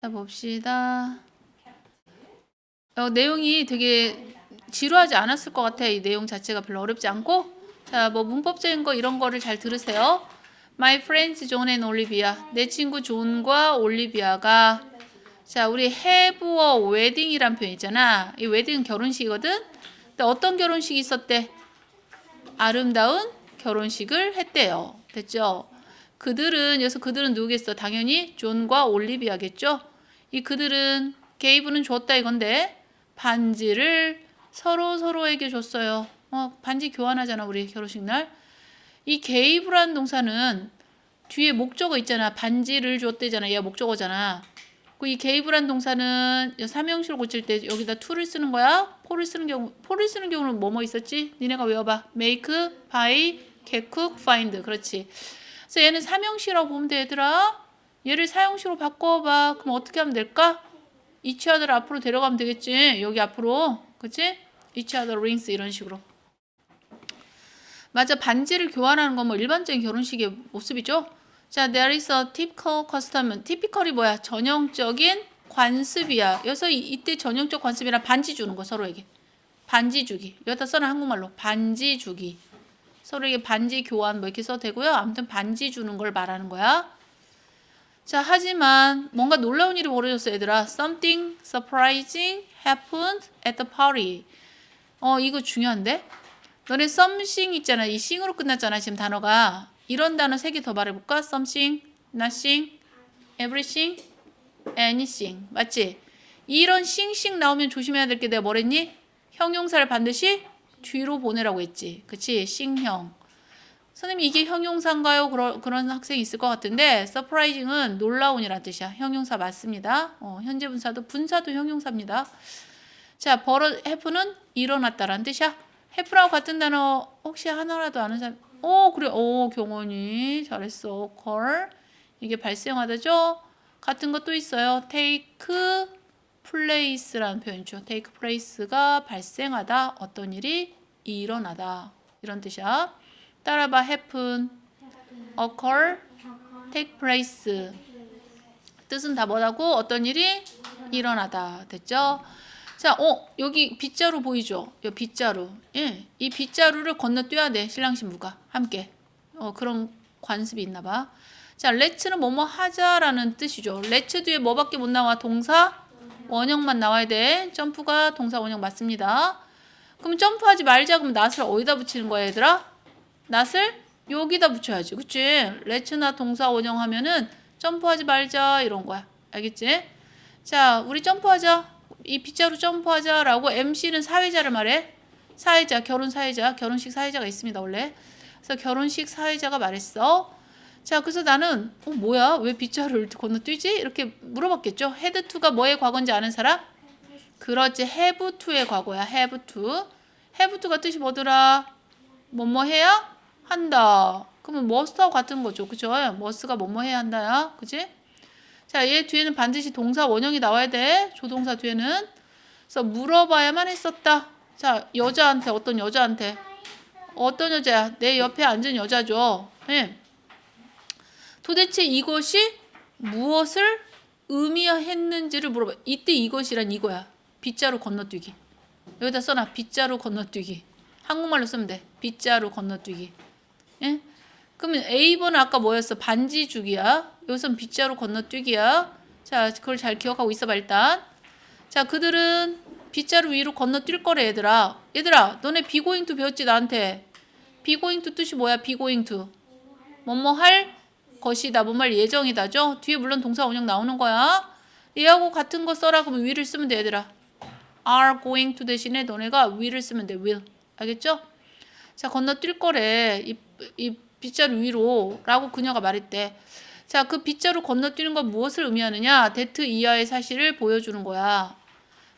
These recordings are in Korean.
자, 봅시다. 어, 내용이 되게 지루하지 않았을 것 같아. 이 내용 자체가 별로 어렵지 않고. 자, 뭐 문법적인 거 이런 거를 잘 들으세요. My friends John and Olivia. 내 친구 존과 올리비아가 자, 우리 have a wedding이란 표현 있잖아. 이 웨딩은 결혼식이거든. 근데 어떤 결혼식이 있었대? 아름다운 결혼식을 했대요. 됐죠? 그들은 여기서 그들은 누구겠어? 당연히 존과 올리비아겠죠? 이 그들은 게이브는 줬다 이건데 반지를 서로 서로에게 줬어요. 어, 반지 교환하잖아 우리 결혼식 날. 이 게이브라는 동사는 뒤에 목적어 있잖아. 반지를 줬대잖아. 얘가 목적어잖아. 그이 게이브란 동사는 삼형식으로 고칠 때 여기다 to를 쓰는 거야. 포를 쓰는 경우 포를 쓰는 경우는 뭐뭐 있었지? 니네가 외워봐. make, buy, get, cook, find. 그렇지. 그래서 얘는 삼형식이라고 보면 돼 얘들아. 얘를 사형식으로 바꿔봐. 그럼 어떻게 하면 될까? other 앞으로 데려가면 되겠지. 여기 앞으로. 그치? other rings 이런 식으로. 맞아. 반지를 교환하는 건 뭐 일반적인 결혼식의 모습이죠. 자, there is a typical custom. typical이 뭐야? 전형적인 관습이야. 여기서 이- 이때 전형적 관습이란 반지 주는 거 서로에게. 반지 주기. 여기다 써놔 한국말로. 반지 주기. 서로에게 반지 교환 뭐 이렇게 써도 되고요. 아무튼 반지 주는 걸 말하는 거야. 자, 하지만 뭔가 놀라운 일이 벌어졌어, 얘들아. Something surprising happened at the party. 어, 이거 중요한데? 너네 something 있잖아. 이 sing으로 끝났잖아, 지금 단어가. 이런 단어 세 개 더 말해볼까? something, nothing, everything, anything. 맞지? 이런 싱싱 나오면 조심해야 될 게 내가 뭐랬니? 형용사를 반드시 뒤로 보내라고 했지. 그치? 싱형. 선생님 이게 형용사인가요? 그런 그런 학생이 있을 것 같은데 surprising은 놀라운이라는 뜻이야. 형용사 맞습니다. 어, 현재 분사도 분사도 형용사입니다. 자, 벌어 happen은 일어났다라는 뜻이야. happen하고 같은 단어 혹시 하나라도 아는 사람? 오 그래, 오 경원이 잘했어. occur 이게 발생하다죠. 같은 것도 있어요. take place라는 표현이죠. take place가 발생하다, 어떤 일이 일어나다 이런 뜻이야. 따라봐 happen, occur, take place. 뜻은 다 뭐라고? 어떤 일이 일어나다. 됐죠? 자, 어, 여기 빗자루 보이죠? 이 빗자루. 예, 이 빗자루를 건너뛰어야 돼. 신랑 신부가 함께. 어, 그런 관습이 있나 봐. 자, let'는 뭐뭐 하자라는 뜻이죠. let's 뒤에 뭐밖에 못 나와? 동사 원형만 나와야 돼. 점프가 동사 원형 맞습니다. 그럼 점프하지 말자 그러면 낫을 어디다 붙이는 거야, 얘들아? 낫을 여기다 붙여야지. 그치? let'나 동사 원형 하면은 점프하지 말자 이런 거야. 알겠지? 자, 우리 점프하자. 이 빗자루 점프하자 라고 MC는 사회자를 말해. 사회자, 결혼 사회자, 결혼식 사회자가 있습니다, 원래. 그래서 결혼식 사회자가 말했어. 자, 그래서 나는 어 뭐야? 왜 빗자루를 건너뛰지? 이렇게 물어봤겠죠. 헤드 투가 뭐의 과거인지 아는 사람? 그렇지. have to의 과거야. have to. have to가 뜻이 뭐더라? 뭐뭐 해야 한다. 그러면 must하고 같은 거죠. 그죠? must가 뭐뭐 해야 한다야. 그지? 자, 얘 뒤에는 반드시 동사 원형이 나와야 돼. 조동사 뒤에는. 그래서 물어봐야만 했었다. 자, 여자한테 어떤 여자한테 어떤 여자야? 내 옆에 앉은 여자죠. 예. 도대체 이것이 무엇을 의미했는지를 물어봐. 이때 이것이란 이거야. 빗자루 건너뛰기. 여기다 써놔. 빗자루 건너뛰기. 한국말로 쓰면 돼. 빗자루 건너뛰기. 예? 그러면 A번은 아까 뭐였어? 반지 주기야. 여기선 빗자루 건너뛰기야. 자, 그걸 잘 기억하고 있어봐 일단. 자, 그들은 빗자루 위로 건너뛸 거래 얘들아. 얘들아, 너네 비고잉투 배웠지 나한테. 비고잉투 뜻이 뭐야? 비고잉투. 뭐뭐 할 것이다. 할 예정이다죠. 뒤에 물론 동사 원형 나오는 거야. 얘하고 같은 거 써라 그러면 will을 쓰면 돼 얘들아. are going to 대신에 너네가 will을 쓰면 돼. will. 알겠죠? 자, 건너뛸 거래. 이, 이 빗자루 위로 라고 그녀가 말했대. 자, 그 빗자루 건너뛰는 건 무엇을 의미하느냐? 데트 이하의 사실을 보여주는 거야.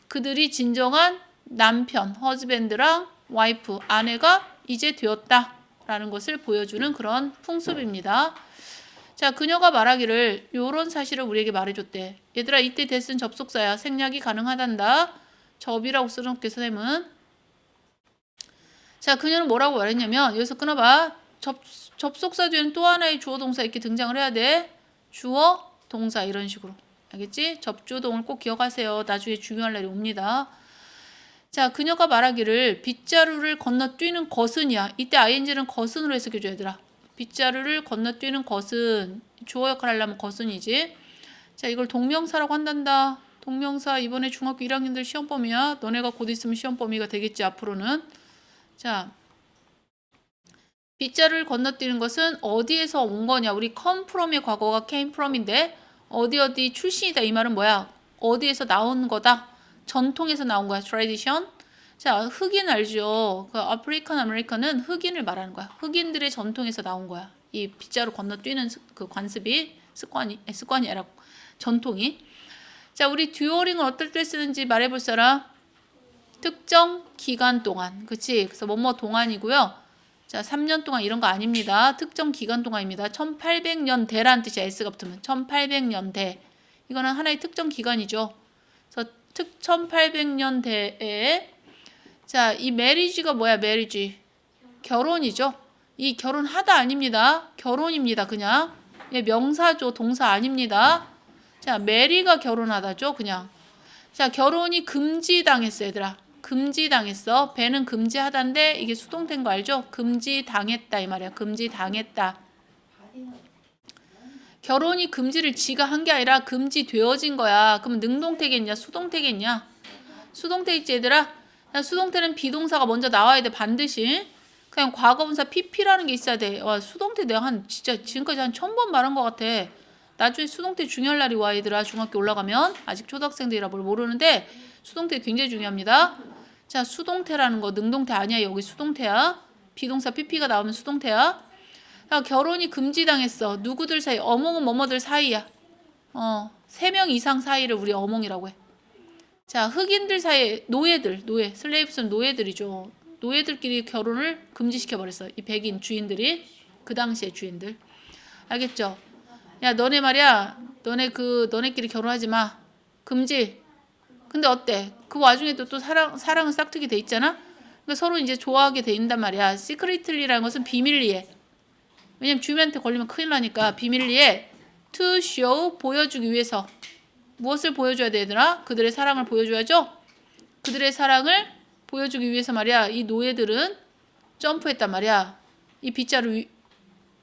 그들이 진정한 남편, 허즈밴드랑 와이프, 아내가 이제 되었다. 라는 것을 보여주는 그런 풍습입니다. 자, 그녀가 말하기를 요런 사실을 우리에게 말해줬대. 얘들아, 이때 데스는 접속사야. 생략이 가능하단다. 접이라고 써놓게 선생님은. 자, 그녀는 뭐라고 말했냐면 여기서 끊어봐. 접, 접속사 뒤에는 또 하나의 주어 동사 이렇게 등장을 해야 돼. 주어 동사 이런 식으로. 알겠지? 접조동을 꼭 기억하세요. 나중에 중요할 날이 옵니다. 자, 그녀가 말하기를 빗자루를 건너뛰는 것은이야. 이때 ing는 것은으로 해석해줘 얘들아. 빗자루를 건너뛰는 것은 주어 역할을 하려면 것은이지. 자, 이걸 동명사라고 한단다. 동명사 이번에 중학교 1학년들 시험 범위야. 너네가 곧 있으면 시험 범위가 되겠지 앞으로는. 자, 빗자루를 건너뛰는 것은 어디에서 온 거냐? 우리 come from의 과거가 came from인데 어디 어디 출신이다 이 말은 뭐야? 어디에서 나온 거다? 전통에서 나온 거야. tradition. 자, 흑인 알죠? 그 아프리칸 아메리칸은 흑인을 말하는 거야. 흑인들의 전통에서 나온 거야. 이 빗자루 건너뛰는 습- 그 관습이 습관이 습관이 아니라 전통이. 자, 우리 듀오링을 어떨 때 쓰는지 말해 볼 사람. 특정 기간 동안, 그치? 그래서 뭐뭐 동안이고요. 자, 3년 동안 이런 거 아닙니다. 특정 기간 동안입니다. 1800년 대란 뜻이야. S가 붙으면 1800년 대. 이거는 하나의 특정 기간이죠. 그래서 특 1800년 대에 자, 이 메리지가 뭐야? 메리지. 결혼이죠. 이 결혼하다 아닙니다. 결혼입니다. 그냥. 예, 명사죠. 동사 아닙니다. 자, 메리가 결혼하다죠. 그냥. 자, 결혼이 금지당했어, 얘들아. 금지당했어. 배는 금지하다인데 이게 수동태인 거 알죠? 금지당했다 이 말이야. 금지당했다. 결혼이 금지를 지가 한 게 아니라 금지되어진 거야. 그럼 능동태겠냐? 수동태겠냐? 수동태겠지 얘들아? 야, 수동 태는 비동사가 먼저 나와야 돼 반드시. 그냥 과거분사 pp라는 게 있어야 돼. 와 수동 태 내가 한 진짜 지금까지 한 천 번 말한 것 같아. 나중에 수동 태 중요할 날이 와 얘들아 중학교 올라가면 아직 초등학생들이라 뭘 모르는데 수동 태 굉장히 중요합니다. 자 수동 태라는 거 능동태 아니야 여기 수동 태야. 비동사 pp가 나오면 수동 태야. 야 결혼이 금지당했어. 누구들 사이 어몽은 뭐뭐들 사이야. 어 세 명 이상 사이를 우리 어몽이라고 해. 자 흑인들 사이에 노예들 노예 슬레이브스는 노예들이죠. 노예들끼리 결혼을 금지시켜 버렸어. 이 백인 주인들이 그 당시의 주인들. 알겠죠? 야 너네 말이야 너네 그 너네끼리 결혼하지 마 금지 근데 어때 그 와중에도 또 사랑 사랑은 싹트게 돼 있잖아 그러니까 서로 이제 좋아하게 돼 있단 말이야 시크릿리라는 것은 비밀리에 왜냐면 주민한테 걸리면 큰일 나니까 비밀리에 show 보여주기 위해서 무엇을 보여줘야 되더라 그들의 사랑을 보여줘야죠 그들의 사랑을 보여주기 위해서 말이야 이 노예들은 점프했단 말이야 이 빗자루 위,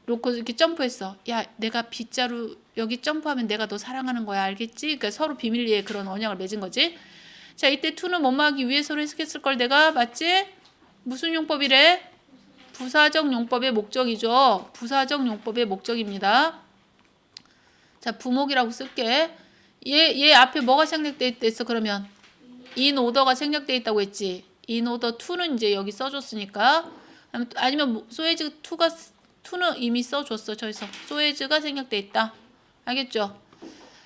놓고 이렇게 점프했어. 야, 내가 빗자루 여기 점프하면 내가 너 사랑하는 거야. 알겠지? 그러니까 서로 비밀리에 그런 언약을 맺은 거지. 자, 이때 투는 하기 위해서로 해석했을 걸 내가 맞지? 무슨 용법이래? 부사적 용법의 목적이죠. 부사적 용법의 목적입니다. 자, 부목이라고 쓸게. 얘, 얘 앞에 뭐가 생략돼 있어 그러면? in order가 생략돼 있다고 했지. in order to는 이제 여기 써줬으니까. 아니면 뭐, 소에즈 2가 투는 이미 써줬어. 저기서 소에즈가 생략돼 있다. 알겠죠?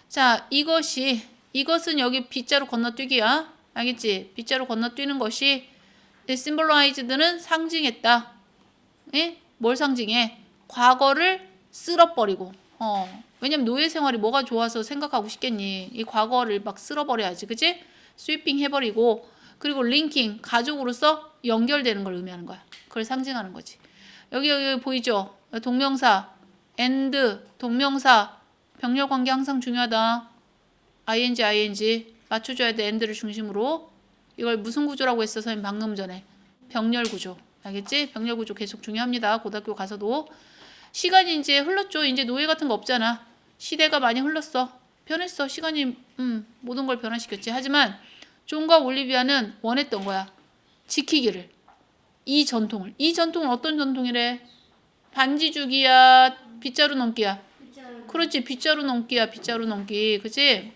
자, 이것이 이것은 여기 빗자루 건너뛰기야. 알겠지? 빗자루 건너뛰는 것이 symbolized는 상징했다. 예? 뭘 상징해? 과거를 쓸어버리고. 어. 왜냐면 노예 생활이 뭐가 좋아서 생각하고 싶겠니? 이 과거를 막 쓸어버려야지. 그지? 스위핑 해버리고 그리고 링킹 가족으로서 연결되는 걸 의미하는 거야. 그걸 상징하는 거지. 여기 여기 보이죠? 동명사, and, 동명사, 병렬 관계 항상 중요하다. ing, ing 맞춰줘야 돼. and를 중심으로. 이걸 무슨 구조라고 했어, 선생님 방금 전에. 병렬 구조. 알겠지? 병렬 구조 계속 중요합니다. 고등학교 가서도. 시간이 이제 흘렀죠. 이제 노예 같은 거 없잖아. 시대가 많이 흘렀어. 변했어. 시간이 음, 모든 걸 변화시켰지. 하지만 존과 올리비아는 원했던 거야. 지키기를. 이 전통을. 이 전통은 어떤 전통이래? 반지 주기야, 빗자루 넘기야. 그렇지, 빗자루 넘기야, 빗자루 넘기. 그치?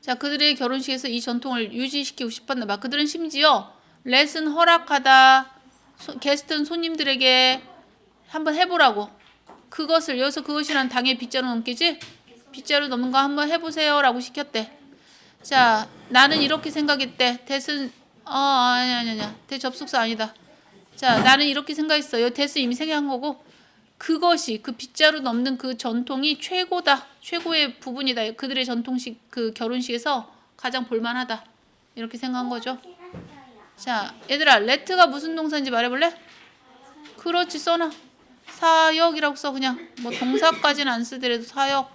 자, 그들의 결혼식에서 이 전통을 유지시키고 싶었나 봐. 그들은 심지어 레슨 허락하다, 소, 게스트 손님들에게 한번 해보라고. 그것을, 여기서 그것이란 당의 빗자루 넘기지? 빗자루 넘는 거 한번 해보세요. 라고 시켰대. 자, 나는 이렇게 생각했대. 대슨, 어, 아니, 아니, 아니. 대 접속사 아니다. 자, 나는 이렇게 생각했어. 요 대스 이미 생각한 거고, 그것이, 그 빗자루 넘는 그 전통이 최고다. 최고의 부분이다. 그들의 전통식, 그 결혼식에서 가장 볼만하다. 이렇게 생각한 거죠. 자, 얘들아, 레트가 무슨 동사인지 말해볼래? 그렇지, 써놔. 사역이라고 써, 그냥. 뭐, 동사까지는 안 쓰더라도 사역.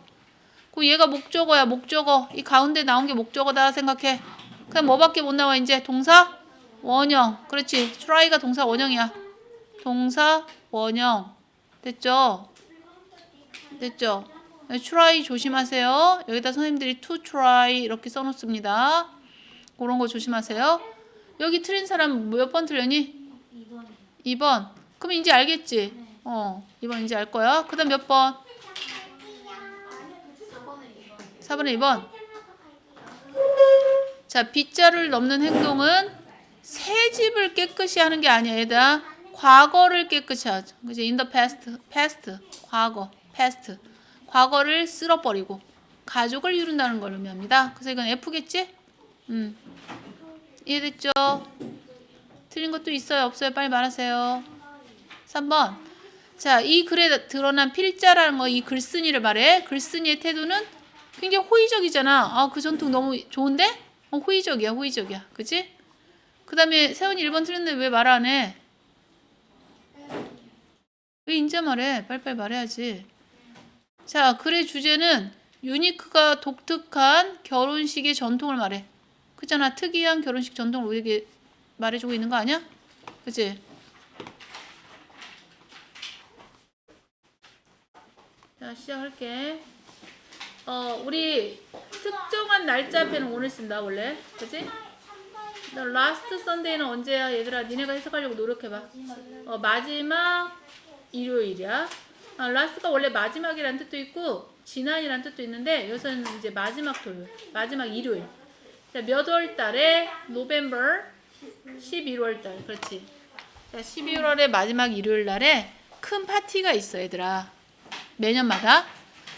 그 얘가 목적어야 목적어. 이 가운데 나온 게 목적어다 생각해. 그냥 뭐밖에 못 나와 이제? 동사 원형. 그렇지. try가 동사 원형이야. 동사 원형. 됐죠? 됐죠? try 조심하세요. 여기다 선생님들이 to try 이렇게 써놓습니다. 그런 거 조심하세요. 여기 틀린 사람 몇 번 틀렸니? 2번. 2번. 그럼 이제 알겠지 어 2번 이제 알 거야 그 다음 몇번 4번에 2번 4번에 2번. 자, 빗자를 넘는 행동은 새 집을 깨끗이 하는 게 아니야, 얘들아. 과거를 깨끗이 하죠. 그지? In the past, past, 과거, past. 과거를 쓸어버리고 가족을 이룬다는 걸 의미합니다. 그래서 이건 F겠지? 음. 이해됐죠? 틀린 것도 있어요, 없어요? 빨리 말하세요. 3번. 자, 이 글에 드러난 필자라는 거, 이 글쓴이를 말해. 글쓴이의 태도는 굉장히 호의적이잖아. 아, 그 전통 너무 좋은데? 어, 호의적이야, 호의적이야. 그치? 그 다음에 세훈이 1번 틀렸는데 왜 말 안 해? 왜 인자 말해? 빨리빨리 말해야지. 자, 글의 주제는 유니크가 독특한 결혼식의 전통을 말해. 그잖아. 특이한 결혼식 전통을 우리에게 말해주고 있는 거 아니야? 그치? 자, 시작할게. 어, 우리 특정한 날짜 앞에는 오늘 쓴다, 원래. 그지? 나 라스트 선데이는 언제야? 얘들아, 니네가 해석하려고 노력해봐. 어, 마지막 일요일이야. 아, 라스트가 원래 마지막이란 뜻도 있고, 지난이란 뜻도 있는데, 여기서는 이제 마지막 토요일, 마지막 일요일. 자, 몇 월 달에? 노벤버 11월 달. 그렇지. 자, 12월의 마지막 일요일 날에 큰 파티가 있어, 얘들아. 매년마다.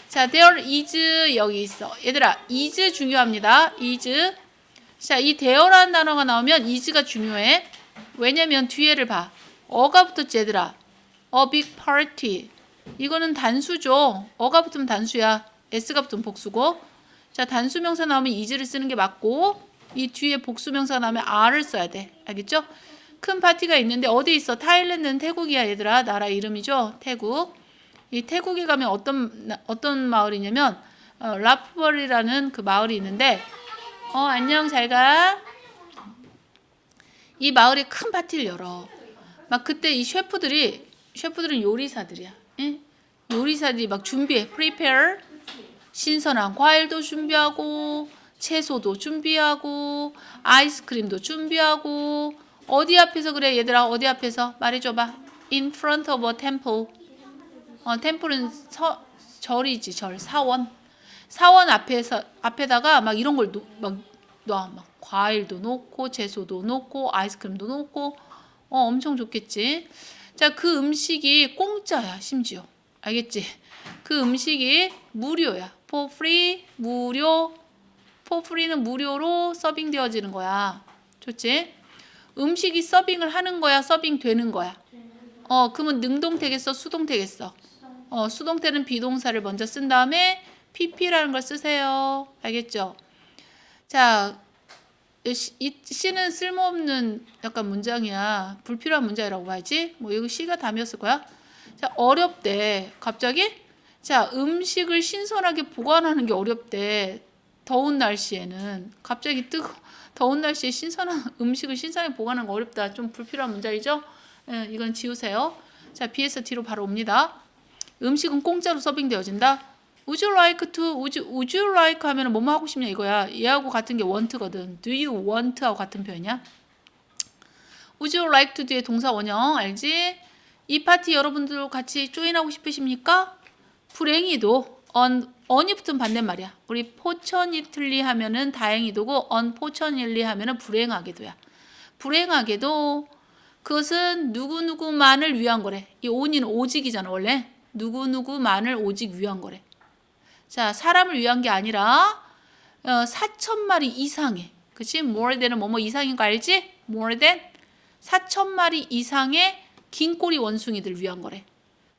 자, there is 여기 있어. 얘들아, is 중요합니다. is. 자, 이 there라는 단어가 나오면 is가 중요해. 왜냐면 뒤에를 봐. 어가 붙었지, 얘들아. a big party. 이거는 단수죠. 어가 붙으면 단수야. s가 붙으면 복수고. 자, 단수 명사 나오면 is를 쓰는 게 맞고 이 뒤에 복수 명사가 나오면 are를 써야 돼. 알겠죠? 큰 파티가 있는데 어디 있어? 타일랜드는 태국이야, 얘들아. 나라 이름이죠. 태국. 이 태국에 가면 어떤 나- 어떤 마을이냐면 어, 라프벌이라는 그 마을이 있는데 어 안녕 잘 가. 이 마을에 큰 파티를 열어. 막 그때 이 셰프들이 셰프들은 요리사들이야. 예? 요리사들이 막 준비해. prepare 신선한 과일도 준비하고 채소도 준비하고 아이스크림도 준비하고 어디 앞에서 그래 얘들아 어디 앞에서 말해줘봐. In front of a temple. 어, 템플은 서, 절이지 절 사원. 사원 앞에서 앞에다가 막 이런 걸막 과일도 놓고 채소도 놓고 아이스크림도 놓고. 어 엄청 좋겠지. 자 그 음식이 공짜야 심지어. 알겠지? 그 음식이 무료야. For free 무료. For free는 무료로 서빙되어지는 거야. 좋지? 음식이 서빙을 하는 거야 서빙 되는 거야? 어 그러면 능동 되겠어 수동 되겠어 어, 수동태는 비동사를 먼저 쓴 다음에 pp라는 걸 쓰세요. 알겠죠? 자, 이 C는 쓸모없는 약간 문장이야. 불필요한 문장이라고 봐야지. 뭐 이거 C가 답이었을 거야. 자, 어렵대. 갑자기? 자, 음식을 신선하게 보관하는 게 어렵대. 더운 날씨에는 갑자기 뜨거 더운 날씨에 신선한 음식을 신선하게 보관하는 거 어렵다. 좀 불필요한 문장이죠? 예, 이건 지우세요. 자, B에서 D로 바로 옵니다. 음식은 공짜로 서빙되어진다. Would you like to? Would you, would you like 하면 뭐뭐 하고 싶냐 이거야. 얘하고 같은 게 want거든. Do you want 하고 같은 표현이야. Would you like to 뒤에 동사 원형 알지? 이 파티 여러분들 같이 조인하고 싶으십니까? 불행히도 on on이 붙은 반대말이야. 우리 fortunately 하면은 다행히도고 unfortunately 하면은 불행하게도야. 불행하게도 그것은 누구누구만을 위한 거래. 이 on이는 오직이잖아, 원래. 누구누구만을 오직 위한 거래. 자, 사람을 위한 게 아니라 어, 4천 마리 이상의 그치? more than은 뭐뭐 이상인 거 알지? more than 4천 마리 이상의 긴 꼬리 원숭이들 위한 거래.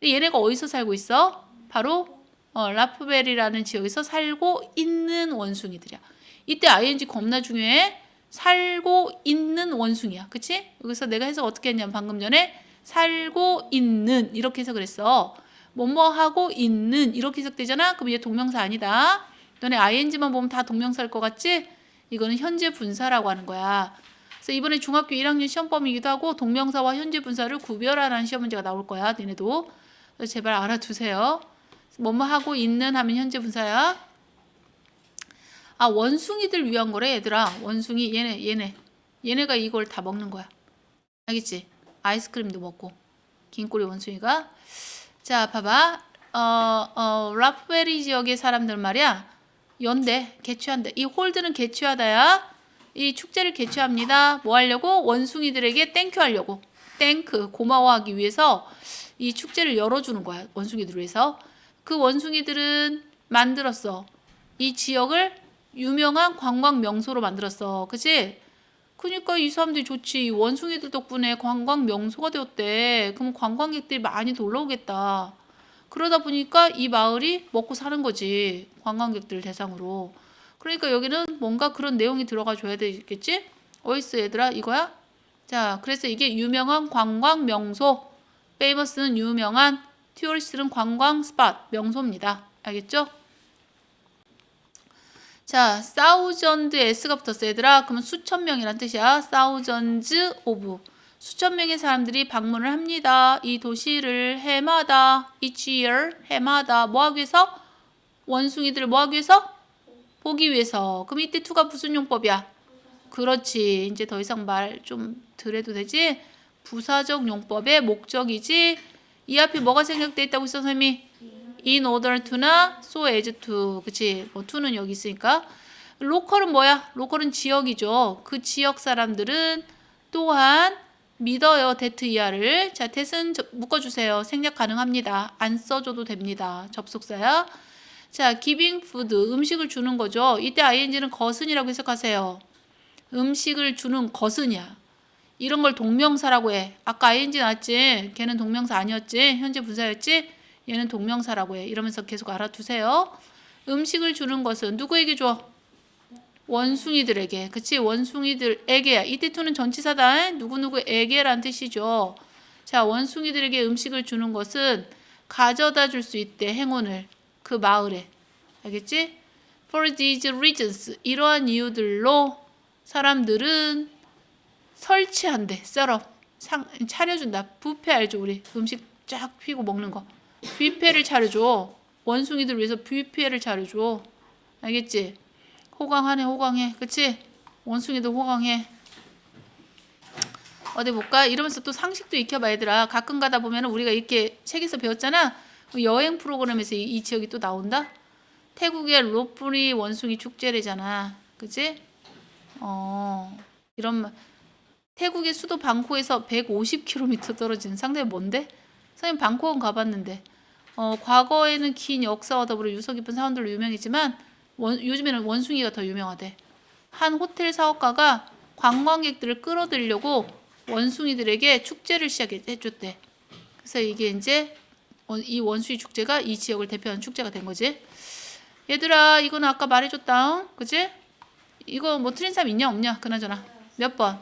얘네가 어디서 살고 있어? 바로 어, 라프벨이라는 지역에서 살고 있는 원숭이들이야. 이때 ing 겁나 중요해. 살고 있는 원숭이야. 그치? 여기서 내가 해석 어떻게 했냐면 방금 전에 살고 있는 이렇게 해서 그랬어. 뭐뭐 하고 있는 이렇게 해석되잖아. 그럼 얘 동명사 아니다. 너네 ing만 보면 다 동명사일 것 같지? 이거는 현재 분사라고 하는 거야. 그래서 이번에 중학교 1학년 시험범위이기도 하고 동명사와 현재 분사를 구별하라는 시험 문제가 나올 거야. 니네도. 그래서 제발 알아두세요. 뭐뭐 하고 있는 하면 현재 분사야. 아 원숭이들 위한 거래 얘들아. 원숭이 얘네 얘네 얘네가 이걸 다 먹는 거야. 알겠지? 아이스크림도 먹고 긴 꼬리 원숭이가 자 봐봐. 어, 어, 라프베리 지역의 사람들 말이야. 연대 개최한대. 이 홀드는 개최하다야. 이 축제를 개최합니다. 뭐 하려고? 원숭이들에게 땡큐 하려고. 땡크 고마워하기 위해서 이 축제를 열어주는 거야 원숭이들 위해서. 그 원숭이들은 만들었어. 이 지역을 유명한 관광 명소로 만들었어. 그치 그러니까 이 사람들이 좋지. 원숭이들 덕분에 관광 명소가 되었대. 그럼 관광객들이 많이 놀러 오겠다. 그러다 보니까 이 마을이 먹고 사는 거지. 관광객들 대상으로. 그러니까 여기는 뭔가 그런 내용이 들어가 줘야 되겠지? 어딨어 얘들아? 이거야? 자, 그래서 이게 유명한 관광 명소. 페이머스는 유명한, 튜어리스트는 관광 스팟, 명소입니다. 알겠죠? 자, 사우전드 s가 붙었어 얘들아. 그러면 수천 명이란 뜻이야. 사우전즈 오브. 수천 명의 사람들이 방문을 합니다. 이 도시를 해마다 each year 해마다 뭐 하기 위해서? 원숭이들을 뭐 하기 위해서? 보기 위해서. 그럼 이때 투가 무슨 용법이야? 그렇지. 이제 더 이상 말좀 덜해도 되지? 부사적 용법의 목적이지. 이 앞에 뭐가 생략돼 있다고 있어 선생님이? In order to나 so as to. 그치? 뭐 to는 여기 있으니까. 로컬은 뭐야? 로컬은 지역이죠. 그 지역 사람들은 또한 믿어요 데트 이하를. 자 대은 묶어주세요. 생략 가능합니다. 안 써줘도 됩니다. 접속사야. 자 giving food 음식을 주는 거죠. 이때 ing는 거슨이라고 해석하세요. 음식을 주는 거슨이야. 이런 걸 동명사라고 해. 아까 ing 나왔지 걔는 동명사 아니었지? 현재 분사였지 얘는 동명사라고 해. 이러면서 계속 알아두세요. 음식을 주는 것은 누구에게 줘? 원숭이들에게. 그치? 원숭이들에게야. 이때 투는 전치사다. 누구누구에게란 뜻이죠. 자, 원숭이들에게 음식을 주는 것은 가져다 줄 수 있대. 행운을. 그 마을에. 알겠지? For these reasons. 이러한 이유들로 사람들은 설치한대. 상, 차려준다. 뷔페 알죠? 우리 음식 쫙 피고 먹는 거. 뷔페를 차려줘. 원숭이들 위해서 뷔페를 차려줘. 알겠지? 호강하네, 호강해. 그치? 원숭이도 호강해. 어디 볼까? 이러면서 또 상식도 익혀봐, 얘들아. 가끔 가다 보면 우리가 이렇게 책에서 배웠잖아? 여행 프로그램에서 이, 이 지역이 또 나온다? 태국의 로프리 원숭이 축제래잖아. 그치? 어, 이런 말. 태국의 수도 방코에서 150km 떨어진 상당히 뭔데? 선생님 방콕은 가봤는데 어, 과거에는 긴 역사와 더불어 유서 깊은 사원들로 유명했지만 원, 요즘에는 원숭이가 더 유명하대. 한 호텔 사업가가 관광객들을 끌어들이려고 원숭이들에게 축제를 시작해줬대. 그래서 이게 이제 이 원숭이 축제가 이 지역을 대표하는 축제가 된 거지. 얘들아, 이거는 아까 말해줬다. 그지? 이거 뭐 틀린 사람 있냐 없냐? 그나저나. 몇 번?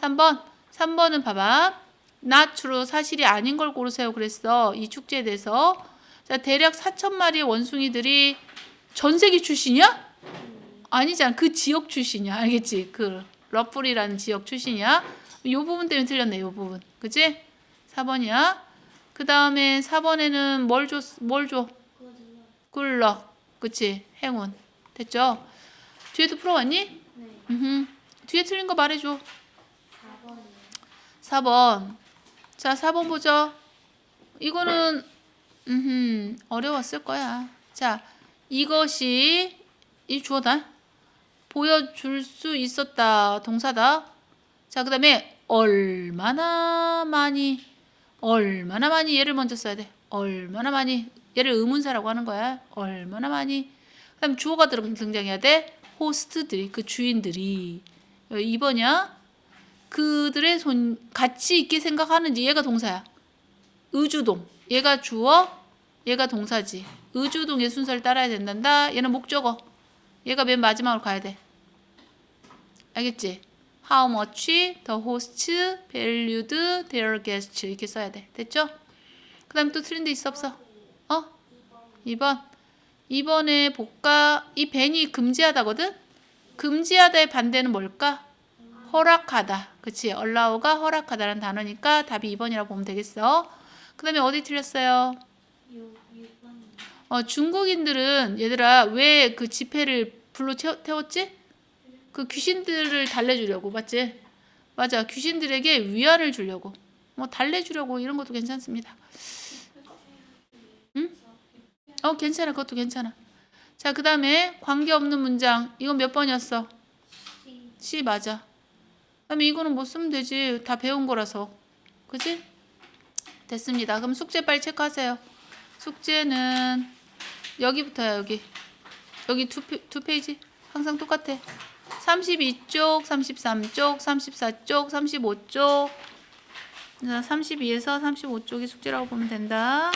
3번. 3번은 봐봐. Not true 사실이 아닌 걸 고르세요 그랬어 이 축제에 대해서 자 대략 4천 마리의 원숭이들이 전 세계 출신이야? 아니잖아 그 지역 출신이야 알겠지 그 러플이라는 지역 출신이야 이 부분 때문에 틀렸네 이 부분 그치? 4번이야 그 다음에 4번에는 뭘 줘? 뭘 줘? 굴럭 그치 행운 됐죠? 뒤에도 풀어왔니? 네. 음 뒤에 틀린 거 말해줘 4번이요. 4번 자, 4번 보죠. 이거는 음, 어려웠을 거야. 자, 이것이 이 주어다. 보여줄 수 있었다. 동사다. 자, 그 다음에 얼마나 많이 얼마나 많이 얘를 먼저 써야 돼. 얼마나 많이 얘를 의문사라고 하는 거야. 얼마나 많이. 그다음 주어가 들- 등장해야 돼. 호스트들이 그 주인들이 2번이야. 그들의 손 가치 있게 생각하는지 얘가 동사야. 의주동. 얘가 주어, 얘가 동사지. 의주동의 순서를 따라야 된단다. 얘는 목적어. 얘가 맨 마지막으로 가야 돼. 알겠지? How much the host valued their guests 이렇게 써야 돼. 됐죠? 그 다음에 또 틀린 데 있어 없어? 2번. 2번에 볼까? 이 벤이 금지하다거든? 금지하다의 반대는 뭘까? 허락하다. 그치? allow가 허락하다라는 단어니까 답이 2번이라고 보면 되겠어. 그 다음에 어디 틀렸어요? 6, 6번. 어, 중국인들은 얘들아 왜 그 지폐를 불로 태웠지? 그 귀신들을 달래주려고 맞지? 맞아 귀신들에게 위안을 주려고 뭐 달래주려고 이런 것도 괜찮습니다. 응? 어 괜찮아 그것도 괜찮아. 자 그 다음에 관계 없는 문장 이건 몇 번이었어? C 맞아. 그다음에 이거는 뭐 쓰면 되지 다 배운 거라서 그지? 됐습니다. 그럼 숙제 빨리 체크하세요. 숙제는 여기부터야 여기 여기 두, 페- 두 페이지 항상 똑같아. 32쪽, 33쪽, 34쪽, 35쪽 32에서 35쪽이 숙제라고 보면 된다.